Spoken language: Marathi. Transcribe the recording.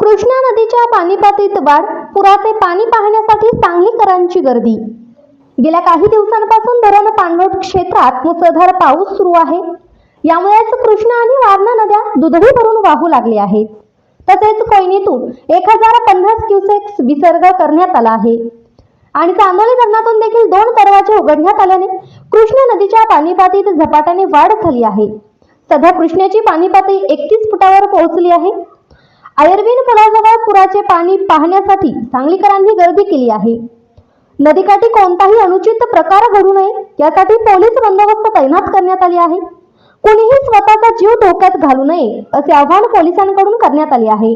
कृष्णा नदीच्या पाणी पातळीत वाढ पुराचे पाणी पाहण्यासाठी सांगलीकरांची गर्दी. गेल्या काही दिवसांपासून धरण पाणलोट क्षेत्रात मुसळधार पाऊस सुरू आहे. यामुळेच कृष्णा आणि वारणा नद्या दुधडी भरून वाहू लागले आहेत. तसेच कोयनेतून एक हजार पन्नास क्युसेक्स विसर्ग करण्यात आला आहे. आणि चांदोली धरणातून देखील दोन दरवाजे उघडण्यात आल्याने कृष्णा नदीच्या पाणीपातीत झपाट्याने वाढ झाली आहे. सध्या कृष्णेची पाणी पातळी एकतीस फुटावर पोहोचली आहे. आयर्विन पुलाजवळ पुराचे पाणी पाहण्यासाठी सांगलीकरांनी गर्दी केली आहे. नदीकाठी कोणताही अनुचित प्रकार घडू नये यासाठी पोलीस बंदोबस्त तैनात करण्यात आले आहे. कुणीही स्वतःचा जीव धोक्यात घालू नये असे आवाहन पोलिसांकडून करण्यात आले आहे.